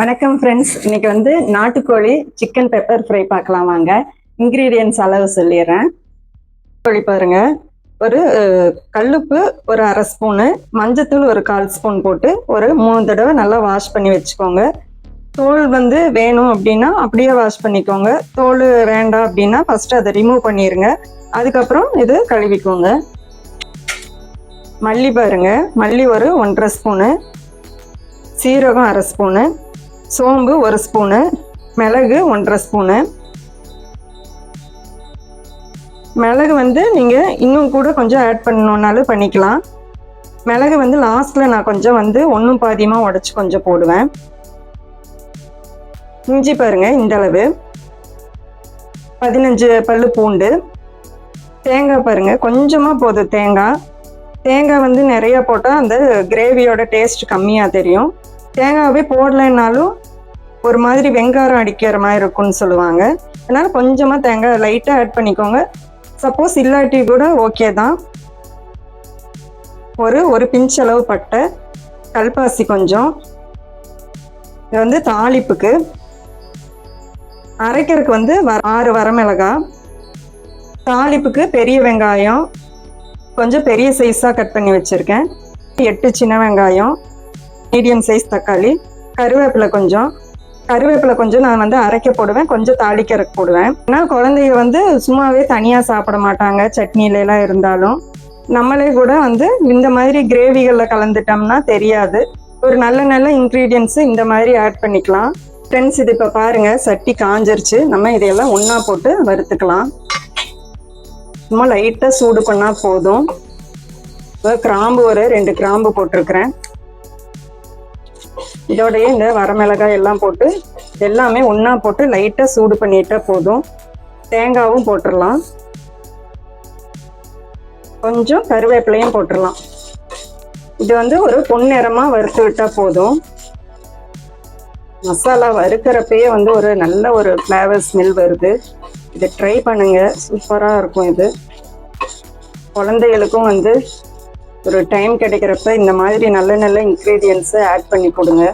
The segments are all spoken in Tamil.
வணக்கம் ஃப்ரெண்ட்ஸ் இன்னைக்கு வந்து நாட்டுக்கோழி சிக்கன் பெப்பர் ஃப்ரை பார்க்கலாம் வாங்க. இன்க்ரீடியன்ஸ் அளவு சொல்லிடுறேன். கோழி பாருங்க. ஒரு கல்லுப்பு ஒரு அரை ஸ்பூனு மஞ்சத்தூள் ஒரு கால் ஸ்பூன் போட்டு ஒரு மூணு தடவை நல்லா வாஷ் பண்ணி வச்சுக்கோங்க. தோல் வந்து வேணும் அப்படின்னா அப்படியே வாஷ் பண்ணிக்கோங்க. தோல் வேண்டாம் அப்படின்னா ஃபஸ்ட்டு அதை ரிமூவ் பண்ணிடுங்க அதுக்கப்புறம் இது கழுவிக்கோங்க. மல்லி பாருங்க. மல்லி ஒரு ஒன்றரை ஸ்பூனு சீரகம் அரை ஸ்பூனு சோம்பு ஒரு ஸ்பூனு மிளகு ஒன்றரை ஸ்பூனு. மிளகு வந்து நீங்கள் இன்னும் கூட கொஞ்சம் ஆட் பண்ணணுன்னாலும் பண்ணிக்கலாம். மிளகு வந்து லாஸ்ட்டில் நான் கொஞ்சம் வந்து ஒன்றும் பாதியமாக உடச்சி கொஞ்சம் போடுவேன். இஞ்சி பாருங்கள் இந்த அளவு. பதினஞ்சு பல் பூண்டு. தேங்காய் பாருங்கள் கொஞ்சமாக போதும் தேங்காய். தேங்காய் வந்து நிறைய போட்டால் அந்த கிரேவியோட டேஸ்ட் கம்மியாக தெரியும். தேங்காவே போடலைன்னாலும் ஒரு மாதிரி வெங்காரம் அடிக்கிற மாதிரி இருக்கும்னு சொல்லுவாங்க. அதனால் கொஞ்சமாக தேங்காய் லைட்டாக ஆட் பண்ணிக்கோங்க. சப்போஸ் இல்லாட்டி கூட ஓகே தான். ஒரு ஒரு பிஞ்ச் அளவு பட்டை கல்பாசி கொஞ்சம். இது வந்து தாளிப்புக்கு. அரைக்கிறதுக்கு வந்து வ- ஆறு வரமிளகா. தாளிப்புக்கு பெரிய வெங்காயம். கொஞ்சம் பெரிய சைஸாக கட் பண்ணி வச்சுருக்கேன். எட்டு சின்ன வெங்காயம். மீடியம் சைஸ் தக்காளி கருவேப்பிலை கொஞ்சம். கருவேப்பிலை கொஞ்சம் நான் வந்து அரைக்க போடுவேன். கொஞ்சம் தாளிக்கிறக்கு போடுவேன். ஏன்னா குழந்தைங்க வந்து சும்மாவே தனியாக சாப்பிட மாட்டாங்க. சட்னிலலாம் இருந்தாலும். நம்மளே கூட வந்து இந்த மாதிரி கிரேவிகளில் கலந்துட்டோம்னா தெரியாது. ஒரு நல்ல நல்ல இன்க்ரீடியன்ஸு இந்த மாதிரி ஆட் பண்ணிக்கலாம். ஃப்ரெண்ட்ஸ் இது இப்போ பாருங்கள் சட்டி காஞ்சிருச்சு. நம்ம இதையெல்லாம் ஒன்றா போட்டு வறுத்துக்கலாம். சும்மா லைட்டாக சூடு பண்ணால் போதும். கிராம்பு ஒரு ரெண்டு கிராம்பு போட்டிருக்கிறேன். இதோடையே இந்த வரமிளகாய் எல்லாம் போட்டு எல்லாமே ஒன்றா போட்டு லைட்டாக சூடு பண்ணிட்டா போதும். தேங்காவும் போட்டுடலாம் கொஞ்சம் கருவேப்பிலையும் போட்டுடலாம் இது வந்து ஒரு பொன்னிறமாக வறுத்து விட்டால் போதும். மசாலா வறுக்கிறப்பயே வந்து ஒரு நல்ல ஒரு ஃப்ளேவர் ஸ்மெல் வருது. இதை ட்ரை பண்ணுங்கள் சூப்பராக இருக்கும் இது. குழந்தைகளுக்கும் வந்து ஒரு டைம் கிடைக்கிறப்ப இந்த மாதிரி நல்ல நல்ல இன்க்ரீடியன்ஸை ஆட் பண்ணி கொடுங்க.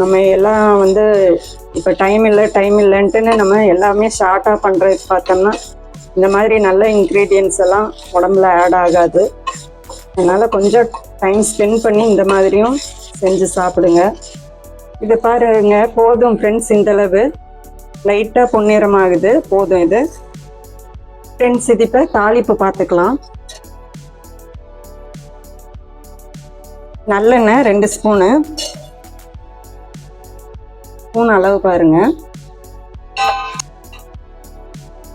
நம்ம எல்லாம் வந்து இப்போ டைம் இல்லை டைம் இல்லைன்ட்டுன்னு நம்ம எல்லாமே ஷார்ட்டாக பண்ணுறது பார்த்தோம்னா இந்த மாதிரி நல்ல இன்க்ரீடியன்ஸ் எல்லாம் உடம்புல ஆட் ஆகாது. அதனால் கொஞ்சம் டைம் ஸ்பெண்ட் பண்ணி இந்த மாதிரியும் செஞ்சு சாப்பிடுங்க. இது பாருங்க போதும் ஃப்ரெண்ட்ஸ் இந்தளவு லைட்டாக பொன்னிறமாகுது போதும் இது. ஃப்ரெண்ட்ஸ் இது இப்போ தாளிப்பு பார்த்துக்கலாம். நல்லெண்ணெய் ரெண்டு ஸ்பூனு. ஸ்பூன் அளவு பாருங்க.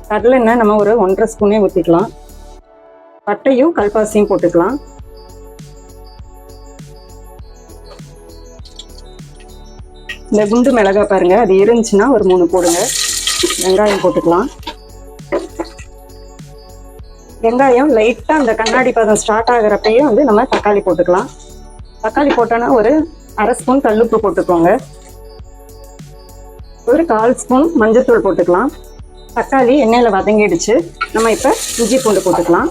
கடலெண்ணெய் நம்ம ஒரு ஒன்றரை ஸ்பூனே ஊற்றிக்கலாம் பட்டையும் கல்பாசியும் போட்டுக்கலாம். இந்த குண்டு மிளகாய் பாருங்க அது இருந்துச்சுன்னா ஒரு மூணு போடுங்க. வெங்காயம் போட்டுக்கலாம். வெங்காயம் லைட்டாக அந்த கண்ணாடி பதம் ஸ்டார்ட் ஆகிறப்பயே வந்து நம்ம தக்காளி போட்டுக்கலாம். தக்காளி போட்டோன்னா ஒரு அரை ஸ்பூன் கல்லுப்பு போட்டுக்கோங்க. ஒரு கால் ஸ்பூன் மஞ்சத்தூள் போட்டுக்கலாம். தக்காளி எண்ணெயில் வதங்கிடுச்சு. நம்ம இப்போ இஞ்சி பூண்டு போட்டுக்கலாம்.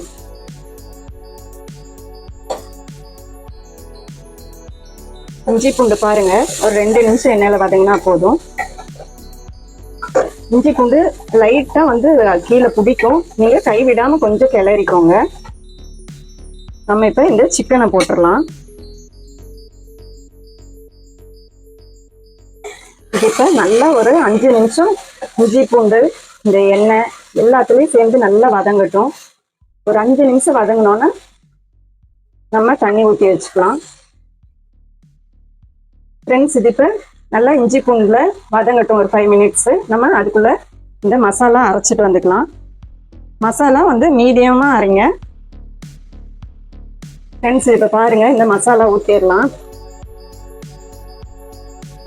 இஞ்சி பூண்டு பாருங்கள் ஒரு ரெண்டு நிமிஷம் எண்ணெயில் வதங்கினா போதும். இஞ்சி பூண்டு லைட்டாக வந்து கீழே பிடிக்கும். நீங்கள் கைவிடாமல் கொஞ்சம் கிளறிக்கோங்க. நம்ம இப்போ இந்த சிக்கனை போட்டுடலாம். இது இப்போ நல்லா ஒரு அஞ்சு நிமிஷம் இஞ்சி பூண்டு இந்த எண்ணெய் எல்லாத்துலேயும் சேர்ந்து நல்லா வதங்கட்டும். ஒரு அஞ்சு நிமிஷம் வதங்கினோன்னா நம்ம தண்ணி ஊற்றி வச்சுக்கலாம். ஃப்ரெண்ட்ஸ் இது இப்போ நல்லா இஞ்சி பூண்டில் வதங்கட்டும் ஒரு ஃபைவ் மினிட்ஸு நம்ம அதுக்குள்ளே இந்த மசாலா அரைச்சிட்டு வந்துக்கலாம். மசாலா வந்து மீடியமாக அரைங்க. ஃப்ரெண்ட்ஸ் இப்போ பாருங்கள் இந்த மசாலா ஊற்றிடலாம்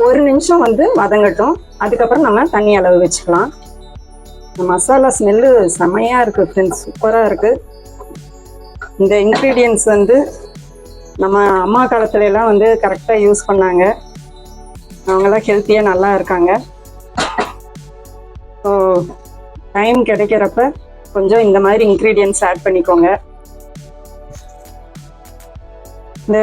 ஒரு நிமிஷம் வந்து வதங்கட்டும் அதுக்கப்புறம் நம்ம தண்ணி அளவு வச்சுக்கலாம். இந்த மசாலா ஸ்மெல்லு செமையாக இருக்குது ஃப்ரெண்ட்ஸ் சூப்பராக இருக்குது இந்த இன்க்ரீடியன்ஸ் வந்து நம்ம அம்மா காலத்துல எல்லாம் வந்து கரெக்டாக யூஸ் பண்ணாங்க. அவங்கெல்லாம் ஹெல்த்தியாக நல்லா இருக்காங்க. ஸோ டைம் கிடைக்கிறப்ப கொஞ்சம் இந்த மாதிரி இன்க்ரீடியன்ஸ் ஆட் பண்ணிக்கோங்க. இந்த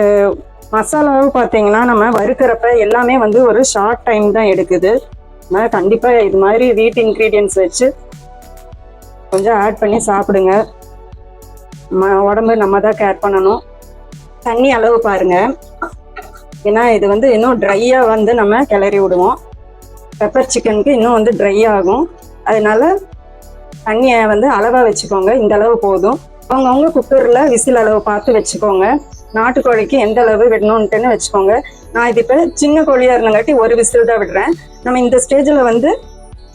மசாலாவும் பார்த்தீங்கன்னா நம்ம வறுக்கிறப்ப எல்லாமே வந்து ஒரு ஷார்ட் டைம் தான் எடுக்குது. அதனால் கண்டிப்பாக இது மாதிரி வீட்டு இன்க்ரீடியன்ஸ் வச்சு கொஞ்சம் ஆட் பண்ணி சாப்பிடுங்க. நம்ம உடம்பு நம்ம தான் கேர் பண்ணணும். தண்ணி அளவு பாருங்கள் ஏன்னா இது வந்து இன்னும் ட்ரையாக வந்து நம்ம கிளறி விடுவோம். பெப்பர் சிக்கனுக்கு இன்னும் வந்து ட்ரை ஆகும். அதனால தண்ணியை வந்து அளவாக வச்சுக்கோங்க. இந்த அளவு போதும். அவங்கவுங்க குக்கரில் விசில் அளவு பார்த்து வச்சுக்கோங்க. நாட்டுக்கோழிக்கு எந்த அளவு விடணுன்ட்டுன்னு வச்சுக்கோங்க. நான் இது இப்போ சின்ன கோழியாக இருந்தங்காட்டி ஒரு விசில் தான் விடுறேன். நம்ம இந்த ஸ்டேஜில் வந்து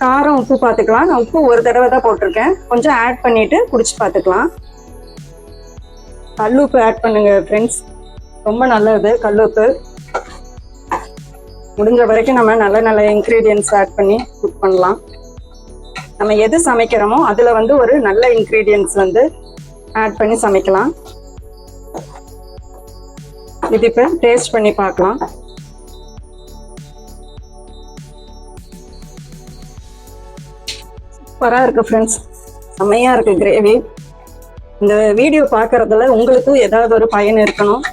காரம் உப்பு பார்த்துக்கலாம். நான் உப்பு ஒரு தடவை தான் போட்டிருக்கேன். கொஞ்சம் ஆட் பண்ணிட்டு குடிச்சு பார்த்துக்கலாம். கல்லுப்பு ஆட் பண்ணுங்க ஃப்ரெண்ட்ஸ் ரொம்ப நல்லது கல்லுப்பு. முடிஞ்ச வரைக்கும் நம்ம நல்ல நல்ல இன்க்ரீடியன்ஸ் ஆட் பண்ணி குக் பண்ணலாம். நம்ம எது சமைக்கிறோமோ அதில் வந்து ஒரு நல்ல இன்க்ரீடியன்ஸ் வந்து ஆட் பண்ணி சமைக்கலாம். இது இப்போ டேஸ்ட் பண்ணி பார்க்கலாம். சூப்பராக இருக்குது ஃப்ரெண்ட்ஸ் செம்மையாக இருக்கு கிரேவி இந்த வீடியோ பார்க்கறதுல உங்களுக்கும் ஏதாவது ஒரு பயன் இருக்கணும்?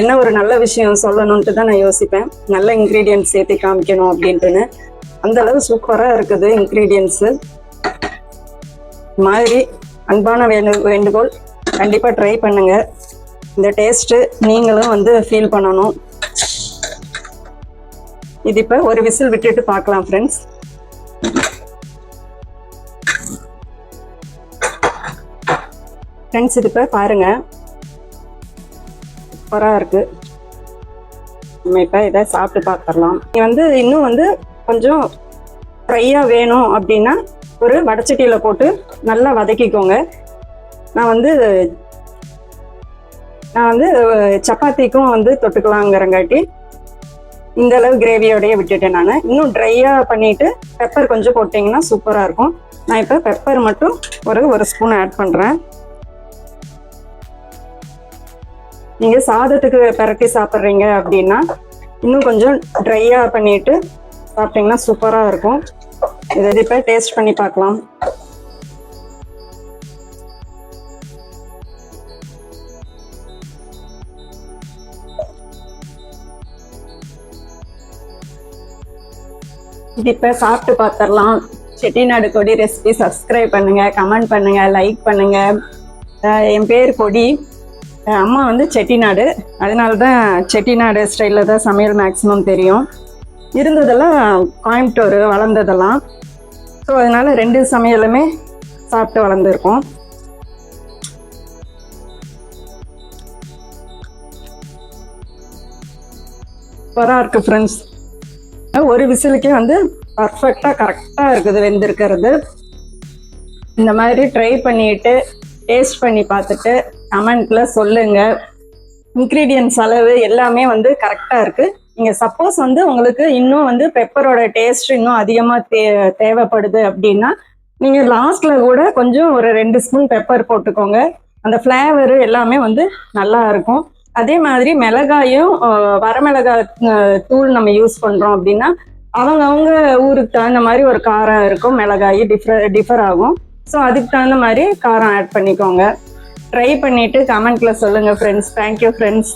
என்ன ஒரு நல்ல விஷயம் சொல்லணும்ட்டு தான் நான் யோசிப்பேன். நல்ல இன்க்ரீடியன்ஸ் சேர்த்து காமிக்கணும் அப்படின்ட்டுன்னு. அந்த அளவு சூப்பராக இருக்குது இன்க்ரீடியன்ஸு மாதிரி அன்பான வேண்டு வேண்டுகோள் கண்டிப்பாக ட்ரை பண்ணுங்க. இந்த டேஸ்ட்டு நீங்களும் வந்து ஃபீல் பண்ணணும். இது இப்போ ஒரு விசில் விட்டுட்டு பார்க்கலாம் ஃப்ரெண்ட்ஸ் ஃப்ரெண்ட்ஸ் இது இப்போ பாருங்கள் சூப்பராக இருக்குது நம்ம இப்போ இதை சாப்பிட்டு பார்த்துடலாம் நீ வந்து இன்னும் வந்து கொஞ்சம் ஃப்ரையாக வேணும் அப்படின்னா ஒரு வடச்சட்டியில் போட்டு நல்லா வதக்கிக்கோங்க. நான் வந்து நான் வந்து சப்பாத்திக்கும் வந்து தொட்டுக்கலாங்கிறங்காட்டி இந்த அளவு கிரேவியோடய விட்டுட்டேன் நான். இன்னும் ட்ரையாக பண்ணிட்டு பெப்பர் கொஞ்சம் போட்டிங்கன்னா சூப்பராக இருக்கும். நான் இப்போ பெப்பர் மட்டும் ஒரு ஒரு ஸ்பூன் ஆட் பண்ணுறேன் நீங்கள் சாதத்துக்கு பிரட்டி சாப்பிட்றீங்க அப்படின்னா இன்னும் கொஞ்சம் ட்ரையாக பண்ணிட்டு சாப்பிட்டீங்கன்னா சூப்பராக இருக்கும். இதை இப்போ டேஸ்ட் பண்ணி பார்க்கலாம். இது இப்போ சாப்பிட்டு பார்த்துடலாம். செட்டிநாடு கொடி ரெசிபி சப்ஸ்கிரைப் பண்ணுங்க கமெண்ட் பண்ணுங்க லைக் பண்ணுங்க. என் பேர் கொடி. அம்மா வந்து செட்டிநாடு. அதனால தான் செட்டிநாடு ஸ்டைலில் தான் சமையல் மேக்ஸிமம் தெரியும். இருந்ததெல்லாம் கோயம்புத்தூர் வளர்ந்ததெல்லாம். ஸோ அதனால ரெண்டு சமையலுமே சாப்பிட்டு வளர்ந்துருக்கோம். சூப்பராக இருக்கு ஃப்ரெண்ட்ஸ் ஒரு விசிலுக்கே வந்து பர்ஃபெக்டாக கரெக்டாக இருக்குது வெந்திருக்கிறது. இந்த மாதிரி ட்ரை பண்ணிட்டு டேஸ்ட் பண்ணி பார்த்துட்டு கமெண்ட்ல சொல்லுங்க. இன்க்ரீடியன்ஸ் அளவு எல்லாமே வந்து கரெக்டாக இருக்கு. நீங்கள் சப்போஸ் வந்து உங்களுக்கு இன்னும் வந்து பெப்பரோட டேஸ்ட் இன்னும் அதிகமாக தே தேவைப்படுது அப்படின்னா நீங்கள் லாஸ்ட்ல கூட கொஞ்சம் ஒரு ரெண்டு ஸ்பூன் பெப்பர் போட்டுக்கோங்க. அந்த ஃப்ளேவரு எல்லாமே வந்து நல்லா இருக்கும். அதே மாதிரி மிளகாயும் வரமிளகாய் தூள் நம்ம யூஸ் பண்ணுறோம் அப்படின்னா அவங்க அவங்க ஊருக்கு தகுந்த மாதிரி ஒரு காரம் இருக்கும். மிளகாய் டிஃபர் டிஃபர் ஆகும். ஸோ அதுக்கு தகுந்த மாதிரி காரம் ஆட் பண்ணிக்கோங்க. ட்ரை பண்ணிட்டு கமெண்ட்ல சொல்லுங்க ஃப்ரெண்ட்ஸ் தேங்க்யூ ஃப்ரெண்ட்ஸ்